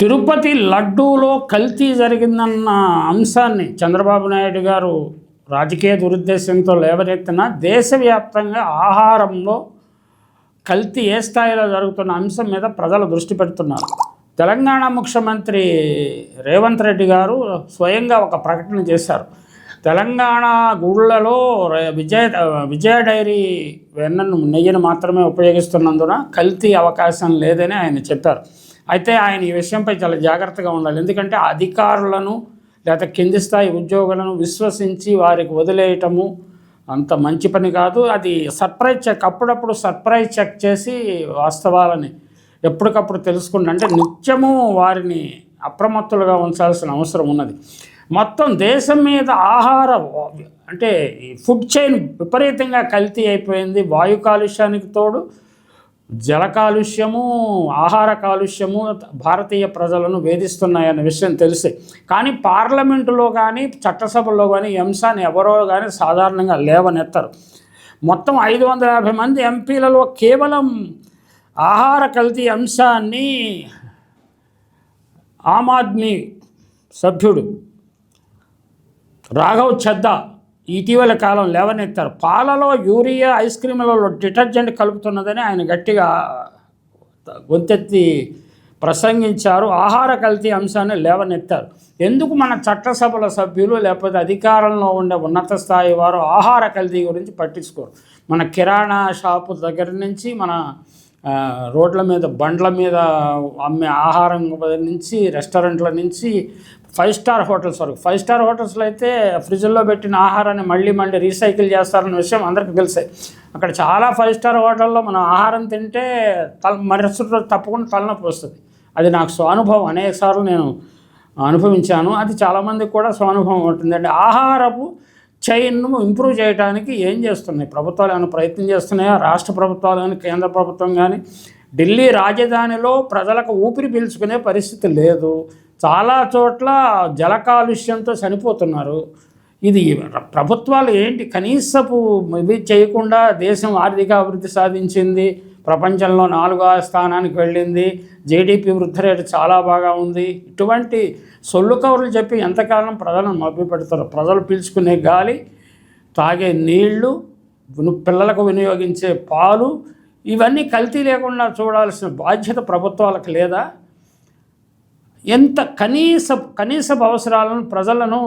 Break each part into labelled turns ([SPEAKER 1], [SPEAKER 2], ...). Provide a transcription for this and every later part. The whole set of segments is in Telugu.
[SPEAKER 1] తిరుపతి లడ్డూలో కల్తీ జరిగిందన్న అంశాన్ని చంద్రబాబు నాయుడు గారు రాజకీయ దురుద్దేశంతో లేవనెత్తిన దేశవ్యాప్తంగా ఆహారంలో కల్తీ ఏ స్థాయిలో జరుగుతున్న అంశం మీద ప్రజలు దృష్టి పెడుతున్నారు. తెలంగాణ ముఖ్యమంత్రి రేవంత్ రెడ్డి గారు స్వయంగా ఒక ప్రకటన చేశారు. తెలంగాణ గుళ్ళలో విజయ విజయ డైరీ వెన్నను నెయ్యిని మాత్రమే ఉపయోగిస్తున్నందున కల్తీ అవకాశం లేదని ఆయన చెప్పారు. అయితే ఆయన ఈ విషయంపై చాలా జాగ్రత్తగా ఉండాలి. ఎందుకంటే అధికారులను లేదా కింది స్థాయి ఉద్యోగులను విశ్వసించి వారికి వదిలేయటము అంత మంచి పని కాదు. అది సర్ప్రైజ్ చెక్ అప్పుడప్పుడు సర్ప్రైజ్ చెక్ చేసి వాస్తవాలని ఎప్పటికప్పుడు తెలుసుకుంటే అంటే నిత్యము వారిని అప్రమత్తులుగా ఉంచాల్సిన అవసరం ఉన్నది. మొత్తం దేశం మీద ఆహార అంటే ఫుడ్ చైన్ విపరీతంగా కల్తీ అయిపోయింది. వాయు కాలుష్యానికి తోడు జల కాలుష్యము ఆహార కాలుష్యము భారతీయ ప్రజలను వేధిస్తున్నాయన్న విషయం తెలిసే. కానీ పార్లమెంటులో కానీ చట్టసభలో కానీ ఎంసాన్ని అంశాన్ని ఎవరో కానీ సాధారణంగా లేవనెత్తరు. మొత్తం ఐదు వందల యాభై మంది ఎంపీలలో కేవలం ఆహార కల్తీ అంశాన్ని ఆమ్ ఆద్మీ సభ్యుడు రాఘవ్ చద్దా ఇటీవల కాలం లేవనెత్తారు. పాలలో యూరియా ఐస్ క్రీములలో డిటర్జెంట్ కలుపుతున్నదని ఆయన గట్టిగా గొంతెత్తి ప్రసంగించారు. ఆహార కల్తీ అంశాన్ని లేవనెత్తారు. ఎందుకు మన చట్టసభల సభ్యులు లేకపోతే అధికారంలో ఉండే ఉన్నత స్థాయి వారు ఆహార కల్తీ గురించి పట్టించుకోరు? మన కిరాణా షాపు దగ్గర నుంచి మన రోడ్ల మీద బండ్ల మీద అమ్మే ఆహారం నుంచి రెస్టారెంట్ల నుంచి ఫైవ్ స్టార్ హోటల్స్ వరకు. ఫైవ్ స్టార్ హోటల్స్లో అయితే ఫ్రిడ్జ్లో పెట్టిన ఆహారాన్ని మళ్ళీ మళ్ళీ రీసైకిల్ చేస్తారన్న విషయం అందరికీ తెలిసే. అక్కడ చాలా ఫైవ్ స్టార్ హోటల్లో మనం ఆహారం తింటే తల మరుసటి రోజు తప్పకుండా తలనొప్పి వస్తుంది. అది నాకు స్వానుభవం. అనేక సార్లు నేను అనుభవించాను. అది చాలామందికి కూడా స్వానుభవం ఉంటుందండి. ఆహారపు చైన్ను ఇంప్రూవ్ చేయడానికి ఏం చేస్తున్నాయి? ప్రభుత్వాలు ఏమైనా ప్రయత్నం చేస్తున్నాయా? రాష్ట్ర ప్రభుత్వాలు కానీ కేంద్ర ప్రభుత్వం కానీ? ఢిల్లీ రాజధానిలో ప్రజలకు ఊపిరి పీల్చుకునే పరిస్థితి లేదు. చాలా చోట్ల జల కాలుష్యంతో చనిపోతున్నారు. ఇది ప్రభుత్వాలు ఏంటి? కనీసపు ఇది చేయకుండా దేశం ఆర్థిక అభివృద్ధి సాధించింది. ప్రపంచంలో నాలుగో స్థానానికి వెళ్ళింది. జేడీపీ వృద్ధి రేటు చాలా బాగా ఉంది. ఇటువంటి సొల్లు కవర్లు చెప్పి ఎంతకాలం ప్రజలను మభ్యపెడతారు ప్రజలు పీల్చుకునే గాలి తాగే నీళ్ళు పిల్లలకు వినియోగించే పాలు ఇవన్నీ కల్తీ లేకుండా చూడాల్సిన బాధ్యత ప్రభుత్వాలకు లేదా ఎంత కనీస కనీసపు అవసరాలను ప్రజలను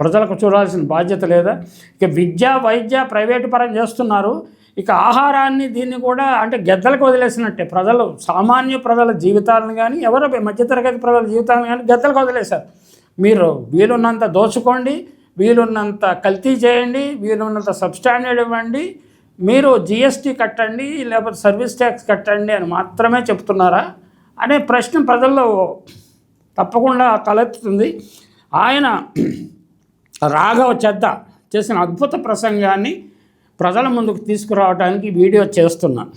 [SPEAKER 1] ప్రజలకు చూడాల్సిన బాధ్యత లేదా? ఇక విద్య వైద్య ప్రైవేటు పరం చేస్తున్నారు. ఇక ఆహారాన్ని దీన్ని కూడా అంటే గద్దలకు వదిలేసినట్టే. ప్రజలు సామాన్య ప్రజల జీవితాలను కానీ ఎవరో మధ్యతరగతి ప్రజల జీవితాలను కానీ గద్దలకు వదిలేశారు. మీరు వీలున్నంత దోచుకోండి వీలున్నంత కల్తీ చేయండి వీలున్నంత సబ్స్టాండర్డ్ ఇవ్వండి మీరు జిఎస్టీ కట్టండి లేకపోతే సర్వీస్ ట్యాక్స్ కట్టండి అని మాత్రమే చెప్తున్నారా? అనే ప్రశ్న ప్రజల్లో తప్పకుండా తలెత్తుతుంది. ఆయన రాఘవ చెద్ద చేసిన అద్భుత ప్రసంగాన్ని ప్రజల ముందుకు తీసుకురావడానికి వీడియో చేస్తున్నాను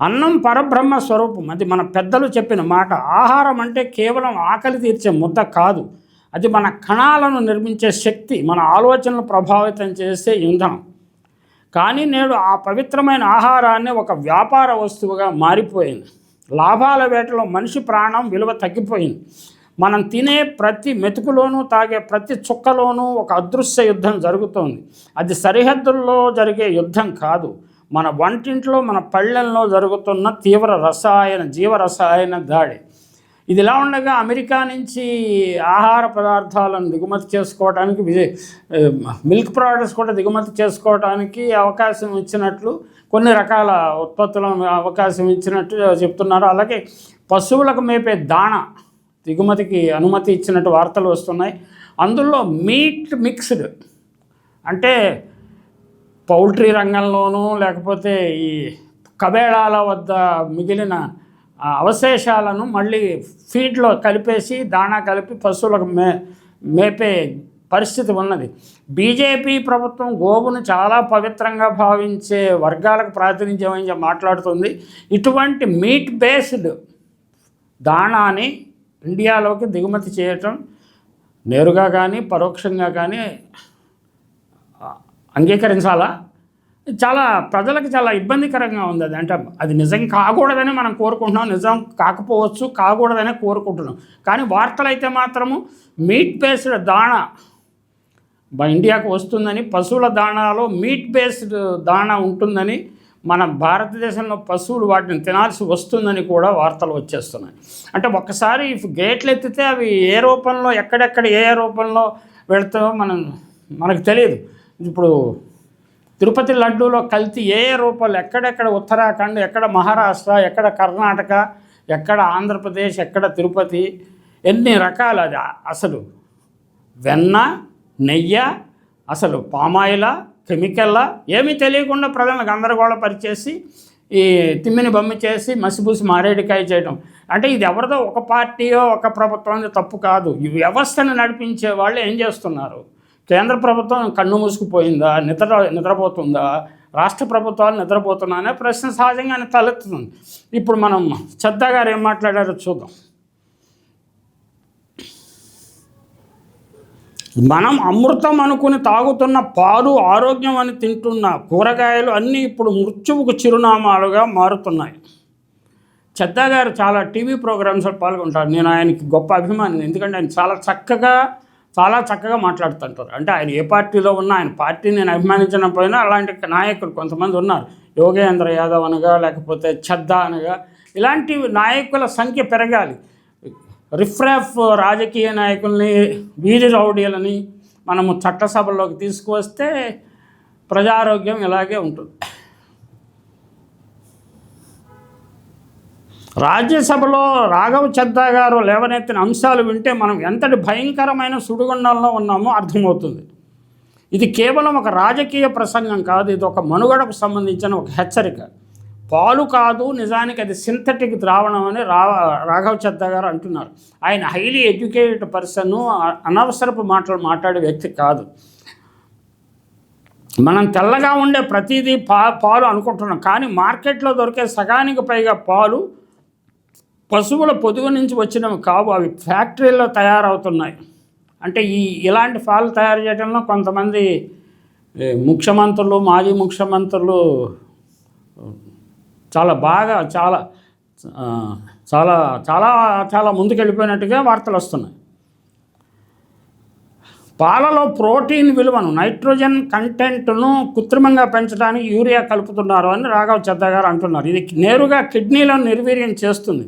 [SPEAKER 1] అన్నం పరబ్రహ్మ స్వరూపం అది మన పెద్దలు చెప్పిన మాట. ఆహారం అంటే కేవలం ఆకలి తీర్చే ముద్ద కాదు. అది మన కణాలను నిర్మించే శక్తి మన ఆలోచనలు ప్రభావితం చేసే ఇంధనం. కానీ నేడు ఆ పవిత్రమైన ఆహారాన్ని ఒక వ్యాపార వస్తువుగా మారిపోయింది. లాభాల వేటలో మనిషి ప్రాణం విలువ తగ్గిపోయింది. మనం తినే ప్రతి మెతుకులోనూ తాగే ప్రతి చుక్కలోనూ ఒక అదృశ్య యుద్ధం జరుగుతోంది. అది సరిహద్దుల్లో జరిగే యుద్ధం కాదు. మన వంటింట్లో మన పళ్ళెల్లో జరుగుతున్న తీవ్ర రసాయన జీవరసాయన దాడి. ఇదిలా ఉండగా అమెరికా నుంచి ఆహార పదార్థాలను దిగుమతి చేసుకోవడానికి మిల్క్ ప్రోడక్ట్స్ కూడా దిగుమతి చేసుకోవడానికి అవకాశం ఇచ్చినట్లు కొన్ని రకాల ఉత్పత్తులను అవకాశం ఇచ్చినట్టు చెప్తున్నారు. అలాగే పశువులకు మేపే దాణ దిగుమతికి అనుమతి ఇచ్చినట్టు వార్తలు వస్తున్నాయి. అందులో మీట్ మిక్స్డ్ అంటే పౌల్ట్రీ రంగంలోనూ లేకపోతే ఈ కబేళాల వద్ద మిగిలిన అవశేషాలను మళ్ళీ ఫీడ్లో కలిపేసి దాణా కలిపి పశువులకు మే మేపే పరిస్థితి ఉన్నది. బీజేపీ ప్రభుత్వం గోవును చాలా పవిత్రంగా భావించే వర్గాలకు ప్రాతినిధ్యం వహించి మాట్లాడుతుంది. ఇటువంటి మీట్ బేస్డ్ దాణాని ఇండియాలోకి దిగుమతి చేయటం నేరుగా కానీ పరోక్షంగా కానీ అంగీకరించాలా? చాలా ప్రజలకు చాలా ఇబ్బందికరంగా ఉంది అది. అంటే అది నిజం కాకూడదని మనం కోరుకుంటున్నాం. నిజం కాకపోవచ్చు కాకూడదనే కోరుకుంటున్నాం. కానీ వార్తలు అయితే మాత్రము మీట్ బేస్డ్ దాణా ఇండియాకు వస్తుందని పశువుల దాణాలో మీట్ బేస్డ్ దాణా ఉంటుందని మన భారతదేశంలో పశువులు వాటిని తినాల్సి వస్తుందని కూడా వార్తలు వచ్చేస్తున్నాయి. అంటే ఒక్కసారి ఇఫ్ గేట్లు ఎత్తితే అవి ఏ రూపంలో ఎక్కడెక్కడ ఏ ఏ రూపంలో వెళ్తాయో మనం మనకు తెలియదు. ఇప్పుడు తిరుపతి లడ్డూలో కల్తీ ఏ రూపాలు ఎక్కడెక్కడ ఉత్తరాఖండ్ ఎక్కడ మహారాష్ట్ర ఎక్కడ కర్ణాటక ఎక్కడ ఆంధ్రప్రదేశ్ ఎక్కడ తిరుపతి ఎన్ని రకాలు అది అసలు. వెన్న నెయ్య అసలు పామాయిల కెమికల్లా ఏమీ తెలియకుండా ప్రజలను గందరగోళపరిచేసి ఈ తిమ్మిని బొమ్మి చేసి మసిబూసి మారేడికాయ చేయడం అంటే ఇది ఎవరిదో ఒక పార్టీయో ఒక ప్రభుత్వం తప్పు కాదు. ఈ వ్యవస్థను నడిపించే వాళ్ళు ఏం చేస్తున్నారు? కేంద్ర ప్రభుత్వం కన్ను మూసుకుపోయిందా? నిద్ర నిద్రపోతుందా? రాష్ట్ర ప్రభుత్వాలు నిద్రపోతున్నా అనే ప్రశ్న సహజంగానే తలెత్తుతుంది. ఇప్పుడు మనం శ్రద్ధ గారు ఏం మాట్లాడారో చూద్దాం. మనం అమృతం అనుకుని తాగుతున్న పాలు ఆరోగ్యం అని తింటున్న కూరగాయలు అన్నీ ఇప్పుడు మృత్యువుకు చిరునామాలుగా మారుతున్నాయి. చెద్దా గారు చాలా టీవీ ప్రోగ్రామ్స్లో పాల్గొంటారు. నేను ఆయనకి గొప్ప అభిమాని ఎందుకంటే ఆయన చాలా చక్కగా చాలా చక్కగా మాట్లాడుతుంటారు. అంటే ఆయన ఏ పార్టీలో ఉన్నా ఆయన పార్టీ నేను అభిమానించినప్పుడైనా అలాంటి నాయకులు కొంతమంది ఉన్నారు. యోగేంద్ర యాదవ్ అనగా లేకపోతే చద్దా అనగా ఇలాంటి నాయకుల సంఖ్య పెరగాలి. రిఫ్రాఫ్ రాజకీయ నాయకుల్ని వీధి రౌడీలని మనము చట్టసభల్లోకి తీసుకువస్తే ప్రజారోగ్యం ఇలాగే ఉంటుంది. రాజ్యసభలో రాఘవ చద్దా గారు లేవనెత్తిన అంశాలు వింటే మనం ఎంతటి భయంకరమైన సుడిగుండంలో ఉన్నామో అర్థమవుతుంది. ఇది కేవలం ఒక రాజకీయ ప్రసంగం కాదు ఇది ఒక మనుగడకు సంబంధించిన ఒక హెచ్చరిక. పాలు కాదు నిజానికి అది సింథటిక్ ద్రావణం అని రా రాఘవ చద్దా గారు అంటున్నారు. ఆయన హైలీ ఎడ్యుకేటెడ్ పర్సన్ అనవసరపు మాటలు మాట్లాడే వ్యక్తి కాదు. మనం తెల్లగా ఉండే ప్రతిదీ పా పాలు అనుకుంటున్నాం కానీ మార్కెట్లో దొరికే సగానికి పైగా పాలు పశువుల పొదుగు నుంచి వచ్చినవి కావు అవి ఫ్యాక్టరీలో తయారవుతున్నాయి. అంటే ఈ ఇలాంటి పాలు తయారు చేయడంలో కొంతమంది ముఖ్యమంత్రులు మాజీ ముఖ్యమంత్రులు చాలా బాగా చాలా చాలా చాలా చాలా ముందుకెళ్ళిపోయినట్టుగా వార్తలు వస్తున్నాయి. పాలలో ప్రోటీన్ విలువను నైట్రోజన్ కంటెంట్ను కృత్రిమంగా పెంచడానికి యూరియా కలుపుతున్నారు అని రాఘవ చెద్ద గారు అంటున్నారు. ఇది నేరుగా కిడ్నీలను నిర్వీర్యం చేస్తుంది.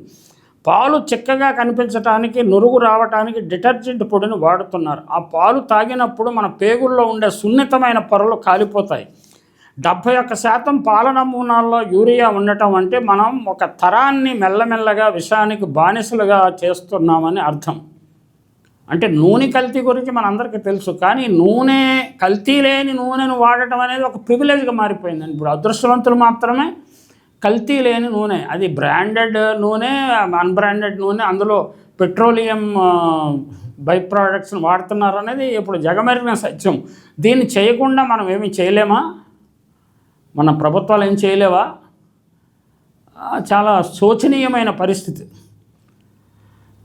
[SPEAKER 1] పాలు చిక్కగా కనిపించడానికి నురుగు రావడానికి డిటర్జెంట్ పొడిని వాడుతున్నారు. ఆ పాలు తాగినప్పుడు మన పేగుల్లో ఉండే సున్నితమైన పొరలు కాలిపోతాయి. డెబ్భై ఒక్క శాతం పాల నమూనాల్లో యూరియా ఉండటం అంటే మనం ఒక తరాన్ని మెల్లమెల్లగా విషానికి బానిసలుగా చేస్తున్నామని అర్థం. అంటే నూనె కల్తీ గురించి మనందరికీ తెలుసు. కానీ నూనె కల్తీ లేని నూనెను వాడటం అనేది ఒక ప్రివిలేజ్గా మారిపోయిందండి. ఇప్పుడు అదృష్టవంతులు మాత్రమే కల్తీ లేని నూనె. అది బ్రాండెడ్ నూనె అన్బ్రాండెడ్ నూనె అందులో పెట్రోలియం బై ప్రోడక్ట్స్ని వాడుతున్నారు అనేది ఇప్పుడు జగమెరిగిన సత్యం. దీన్ని చేయకుండా మనం ఏమీ చేయలేమా? మన ప్రభుత్వాలు ఏం చేయలేవా? చాలా శోచనీయమైన పరిస్థితి.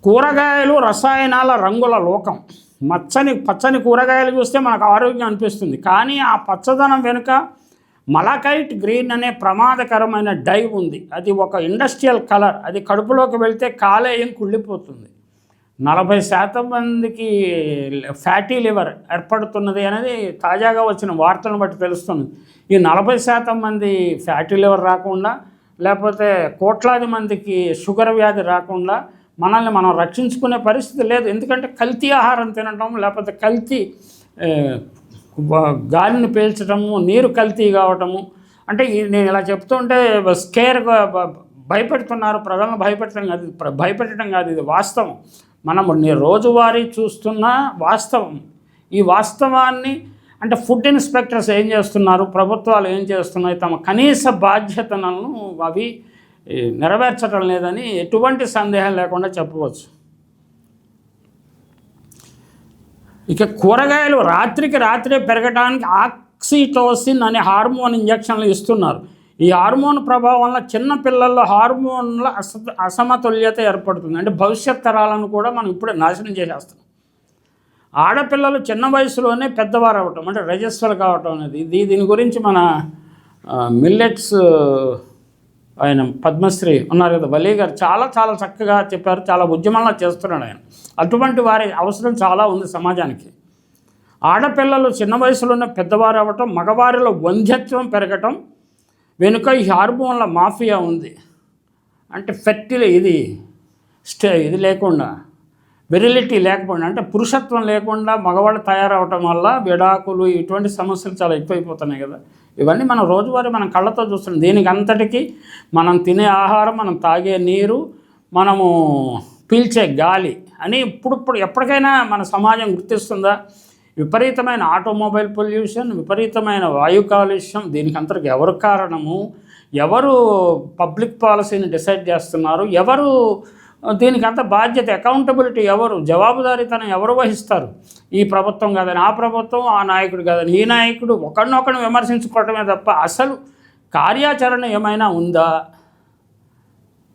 [SPEAKER 1] కూరగాయలు రసాయనాల రంగుల లోకం. మచ్చని పచ్చని కూరగాయలు చూస్తే మనకు ఆరోగ్యం అనిపిస్తుంది. కానీ ఆ పచ్చదనం వెనుక మలకైట్ గ్రీన్ అనే ప్రమాదకరమైన డై ఉంది. అది ఒక ఇండస్ట్రియల్ కలర్. అది కడుపులోకి వెళ్తే కాలేయం కుళ్ళిపోతుంది. నలభై శాతం మందికి ఫ్యాటీ లివర్ ఏర్పడుతున్నది అనేది తాజాగా వచ్చిన వార్తను బట్టి తెలుస్తుంది. ఈ నలభై శాతం మంది ఫ్యాటీ లివర్ రాకుండా లేకపోతే కోట్లాది మందికి షుగర్ వ్యాధి రాకుండా మనల్ని మనం రక్షించుకునే పరిస్థితి లేదు. ఎందుకంటే కల్తీ ఆహారం తినటం లేకపోతే కల్తీ గాలిని పీల్చడము నీరు కల్తీ కావటము. అంటే నేను ఇలా చెప్తుంటే స్కేర్గా భయపెడుతున్నారు ప్రజలను భయపెట్టడం కాదు ఇది భయపెట్టడం కాదు ఇది వాస్తవం. మనము నీ రోజువారీ చూస్తున్న వాస్తవం. ఈ వాస్తవాన్ని అంటే ఫుడ్ ఇన్స్పెక్టర్స్ ఏం చేస్తున్నారు ప్రభుత్వాలు ఏం చేస్తున్నాయి తమ కనీస బాధ్యతలను అవి నెరవేర్చడం లేదని ఎటువంటి సందేహం లేకుండా చెప్పవచ్చు. ఇక కూరగాయలు రాత్రికి రాత్రే పెరగడానికి ఆక్సిటోసిన్ అనే హార్మోన్ ఇంజక్షన్లు ఇస్తున్నారు. ఈ హార్మోన్ ప్రభావం వల్ల చిన్న పిల్లల్లో హార్మోన్ల అస అసమతుల్యత ఏర్పడుతుంది. అంటే భవిష్యత్ తరాలను కూడా మనం ఇప్పుడే నాశనం చేసేస్తున్నాం. ఆడపిల్లలు చిన్న వయసులోనే పెద్దవారు అవ్వటం అంటే రజస్వలు కావటం అనేది దీని గురించి మన మిల్లెట్స్ ఆయన పద్మశ్రీ ఉన్నారు కదా వలీ గారు చాలా చాలా చక్కగా చెప్పారు చాలా ఉద్యమంలా చేస్తున్నాడు ఆయన. అటువంటి వారి అవసరం చాలా ఉంది సమాజానికి. ఆడపిల్లలు చిన్న వయసులోనే పెద్దవారు అవ్వటం మగవారిలో వంధ్యత్వం పెరగటం వెనుక ఈ హార్మోన్ల మాఫియా ఉంది. అంటే ఫెర్టిల్ ఇది స్టే ఇది లేకుండా వెరిలిటీ లేకపోయినా అంటే పురుషత్వం లేకుండా మగవాళ్ళు తయారవటం వల్ల విడాకులు ఇటువంటి సమస్యలు చాలా ఎక్కువైపోతున్నాయి కదా. ఇవన్నీ మనం రోజువారీ మనం కళ్ళతో చూస్తున్నాం. దీనికి అంతటికీ మనం తినే ఆహారం మనం తాగే నీరు మనము పీల్చే గాలి అని ఇప్పుడిప్పుడు ఎప్పటికైనా మన సమాజం గుర్తిస్తుందా? విపరీతమైన ఆటోమొబైల్ పొల్యూషన్ విపరీతమైన వాయు కాలుష్యం దీనికి అంతటికి ఎవరు కారణము? ఎవరు పబ్లిక్ పాలసీని డిసైడ్ చేస్తున్నారు? ఎవరు దీనికంత బాధ్యత అకౌంటబిలిటీ ఎవరు? జవాబుదారీతనం ఎవరు వహిస్తారు? ఈ ప్రభుత్వం కాదని ఆ ప్రభుత్వం ఆ నాయకుడు కాదని ఈ నాయకుడు ఒకరినొకరిని విమర్శించుకోవటమే తప్ప అసలు కార్యాచరణ ఏమైనా ఉందా?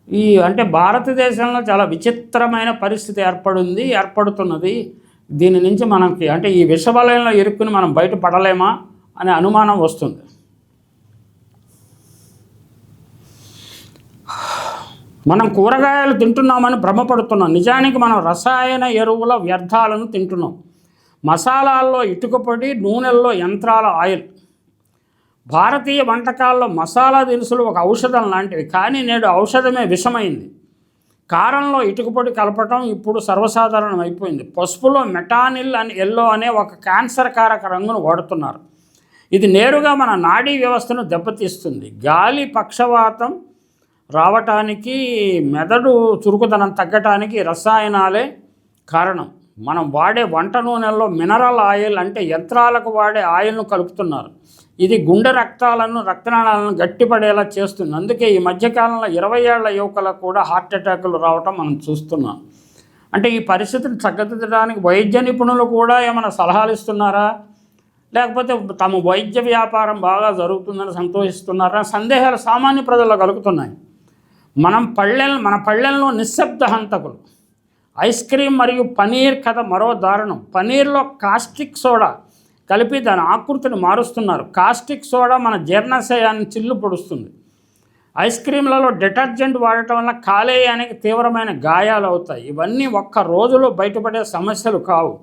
[SPEAKER 1] ఈ అంటే భారతదేశంలో చాలా విచిత్రమైన పరిస్థితి ఏర్పడింది ఏర్పడుతున్నది. దీని నుంచి మనకి అంటే ఈ విషవలయంలో ఇరుక్కుని మనం బయటపడలేమా అనే అనుమానం వస్తుంది. మనం కూరగాయలు తింటున్నామని భ్రమపడుతున్నాం. నిజానికి మనం రసాయన ఎరువుల వ్యర్థాలను తింటున్నాం. మసాలాల్లో ఇటుకపొడి నూనెల్లో యంత్రాల ఆయిల్. భారతీయ వంటకాల్లో మసాలా దినుసులు ఒక ఔషధం లాంటివి. కానీ నేడు ఔషధమే విషమైంది. కారంలో ఇటుకపొడి కలపటం ఇప్పుడు సర్వసాధారణం అయిపోయింది పసుపులో మెటానిల్ అని ఎల్లో అనే ఒక క్యాన్సర్ కారక రంగును వాడుతున్నారు. ఇది నేరుగా మన నాడీ వ్యవస్థను దెబ్బతీస్తుంది. గాలి పక్షవాతం రావటానికి మెదడు చురుకుదనం తగ్గటానికి రసాయనాలే కారణం. మనం వాడే వంట నూనెల్లో మినరల్ ఆయిల్ అంటే యంత్రాలకు వాడే ఆయిల్ను కలుపుతున్నారు. ఇది గుండె రక్తాలను రక్తనాళాలను గట్టిపడేలా చేస్తుంది. అందుకే ఈ మధ్యకాలంలో ఇరవై ఏళ్ళ యువకులకు కూడా హార్ట్ అటాకులు రావటం మనం చూస్తున్నాం. అంటే ఈ పరిస్థితిని చక్కదిద్దడానికి వైద్య నిపుణులు కూడా ఏమైనా సలహాలు ఇస్తున్నారా? లేకపోతే తమ వైద్య వ్యాపారం బాగా జరుగుతుందని సంతోషిస్తున్నారా? సందేహాలు సామాన్య ప్రజల్లో కలుగుతున్నాయి. మనం పళ్ళెల్ మన పళ్ళెల్లో నిశ్శబ్ద హంతకులు. ఐస్ క్రీమ్ మరియు పనీర్ కథ మరో దారుణం. పనీర్లో కాస్టిక్ సోడా కలిపి దాని ఆకృతిని మారుస్తున్నారు. కాస్టిక్ సోడా మన జీర్ణాశయాన్ని చిల్లు పొడుస్తుంది. ఐస్ క్రీమ్లలో డిటర్జెంట్ వాడటం వల్ల కాలేయానికి తీవ్రమైన గాయాలు అవుతాయి. ఇవన్నీ ఒక్క రోజులో బయటపడే సమస్యలు కావు.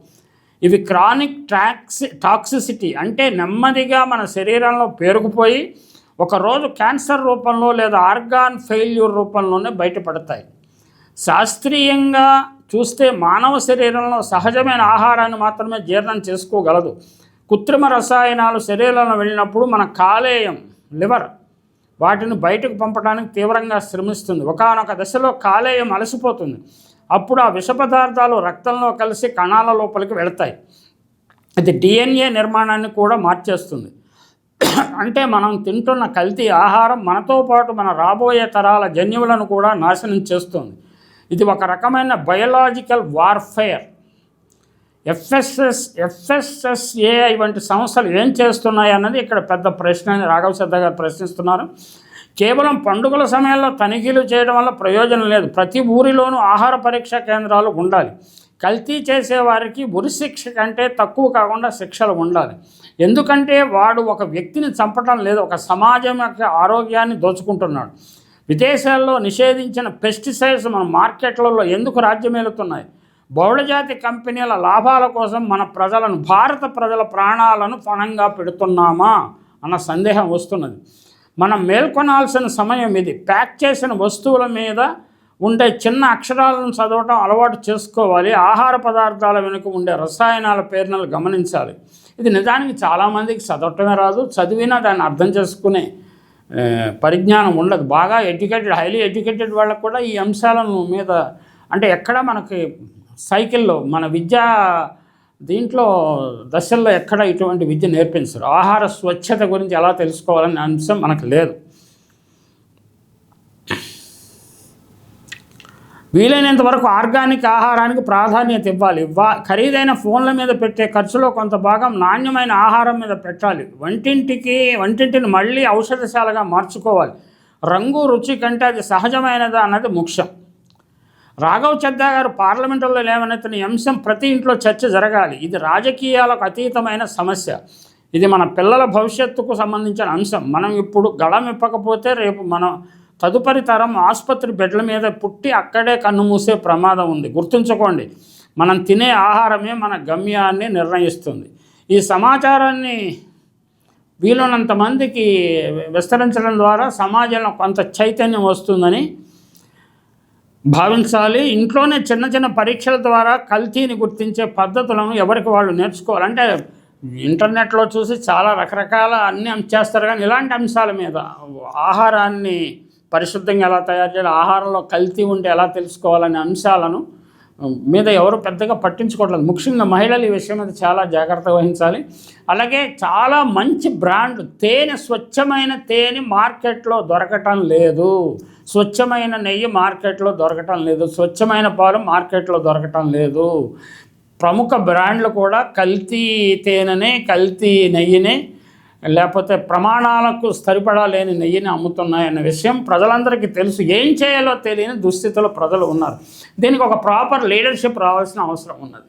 [SPEAKER 1] ఇవి క్రానిక్ ట్రాక్సి టాక్సిసిటీ అంటే నెమ్మదిగా మన శరీరంలో పేరుకుపోయి ఒకరోజు క్యాన్సర్ రూపంలో లేదా ఆర్గాన్ ఫెయిల్యూర్ రూపంలోనే బయటపడతాయి. శాస్త్రీయంగా చూస్తే మానవ శరీరంలో సహజమైన ఆహారాన్ని మాత్రమే జీర్ణం చేసుకోగలదు. కృత్రిమ రసాయనాలు శరీరంలో వెళ్ళినప్పుడు మన కాలేయం లివర్ వాటిని బయటకు పంపడానికి తీవ్రంగా శ్రమిస్తుంది. ఒకనొక దశలో కాలేయం అలసిపోతుంది. అప్పుడు ఆ విష పదార్థాలు రక్తంలో కలిసి కణాల లోపలికి వెళతాయి. అది డిఎన్ఏ నిర్మాణాన్ని కూడా మార్చేస్తుంది. అంటే మనం తింటున్న కల్తీ ఆహారం మనతో పాటు మన రాబోయే తరాల జన్యువులను కూడా నాశనం చేస్తుంది. ఇది ఒక రకమైన బయోలాజికల్ వార్ఫేర్. ఎఫ్ఎస్ఎస్ ఎఫ్ఎస్ఎస్ఏఐ వంటి సంస్థలు ఏం చేస్తున్నాయి అన్నది ఇక్కడ పెద్ద ప్రశ్న అని రాఘవ శ్రద్ధ గారు ప్రశ్నిస్తున్నారు. కేవలం పండుగల సమయంలో తనిఖీలు చేయడం వల్ల ప్రయోజనం లేదు. ప్రతి ఊరిలోనూ ఆహార పరీక్ష కేంద్రాలు ఉండాలి. కల్తీ చేసేవారికి ఉరి శిక్ష కంటే తక్కువ కాకుండా శిక్షలు ఉండాలి. ఎందుకంటే వాడు ఒక వ్యక్తిని చంపటం లేదు ఒక సమాజం యొక్క ఆరోగ్యాన్ని దోచుకుంటున్నాడు. విదేశాల్లో నిషేధించిన పెస్టిసైడ్స్ మన మార్కెట్లలో ఎందుకు రాజ్యమేలుతున్నాయి బహుళజాతి కంపెనీల లాభాల కోసం మన ప్రజలను భారత ప్రజల ప్రాణాలను పణంగా పెడుతున్నామా? అన్న సందేహం వస్తున్నది. మనం మేల్కొనాల్సిన సమయం ఇది. ప్యాక్ చేసిన వస్తువుల మీద ఉండే చిన్న అక్షరాలను చదవటం అలవాటు చేసుకోవాలి. ఆహార పదార్థాల వెనుక ఉండే రసాయనాల పేరునలు గమనించాలి. ఇది నిజానికి చాలామందికి చదవటమే రాదు. చదివినా దాన్ని అర్థం చేసుకునే పరిజ్ఞానం ఉండదు. బాగా ఎడ్యుకేటెడ్ హైలీ ఎడ్యుకేటెడ్ వాళ్ళకు కూడా ఈ అంశాలను మీద అంటే ఎక్కడ మనకి సైకిల్లో మన విద్యా దీంట్లో దశల్లో ఎక్కడ ఇటువంటి విద్య నేర్పించరు. ఆహార స్వచ్ఛత గురించి ఎలా తెలుసుకోవాలనే అంశం మనకు లేదు. వీలైనంత వరకు ఆర్గానిక్ ఆహారానికి ప్రాధాన్యత ఇవ్వాలి. వా ఖరీదైన ఫోన్ల మీద పెట్టే ఖర్చులో కొంత భాగం నాణ్యమైన ఆహారం మీద పెట్టాలి. వంటింటికి వంటింటిని మళ్ళీ ఔషధశాలగా మార్చుకోవాలి. రంగు రుచి కంటే అది సహజమైనదా అన్నది ముఖ్యం. రాఘవ్ చద్దా గారు పార్లమెంటులో లేవనెత్తిన అంశం ప్రతి ఇంట్లో చర్చ జరగాలి. ఇది రాజకీయాలకు అతీతమైన సమస్య. ఇది మన పిల్లల భవిష్యత్తుకు సంబంధించిన అంశం. మనం ఇప్పుడు గళం ఇప్పకపోతే రేపు మనం తదుపరి తరం ఆసుపత్రి బెడ్ల మీద పుట్టి అక్కడే కన్ను మూసే ప్రమాదం ఉంది. గుర్తుంచుకోండి మనం తినే ఆహారమే మన గమ్యాన్ని నిర్ణయిస్తుంది. ఈ సమాచారాన్ని వీలున్నంత మందికి విస్తరించడం ద్వారా సమాజంలో కొంత చైతన్యం వస్తుందని భావించాలి. ఇంట్లోనే చిన్న చిన్న పరీక్షల ద్వారా కల్తీని గుర్తించే పద్ధతులను ఎవరికి వాళ్ళు నేర్చుకోవాలి? అంటే ఇంటర్నెట్లో చూసి చాలా రకరకాల అన్ని చేస్తారు కానీ ఇలాంటి అంశాల మీద ఆహారాన్ని పరిశుద్ధంగా ఎలా తయారు చేయాలి ఆహారంలో కల్తీ ఉంటే ఎలా తెలుసుకోవాలనే అంశాలను మీద ఎవరు పెద్దగా పట్టించుకోవట్లేదు. ముఖ్యంగా మహిళలు ఈ విషయం మీద చాలా జాగ్రత్త వహించాలి. అలాగే చాలా మంచి బ్రాండ్లు తేనె స్వచ్ఛమైన తేనె మార్కెట్లో దొరకటం లేదు. స్వచ్ఛమైన నెయ్యి మార్కెట్లో దొరకటం లేదు. స్వచ్ఛమైన పాలు మార్కెట్లో దొరకటం లేదు. ప్రముఖ బ్రాండ్లు కూడా కల్తీ తేనెనే కల్తీ నెయ్యిని లేకపోతే ప్రమాణాలకు సరిపడా లేని నెయ్యిని అమ్ముతున్నాయన్న విషయం ప్రజలందరికీ తెలుసు. ఏం చేయాలో తెలియని దుస్థితిలో ప్రజలు ఉన్నారు. దీనికి ఒక ప్రాపర్ లీడర్షిప్ రావాల్సిన అవసరం ఉన్నది.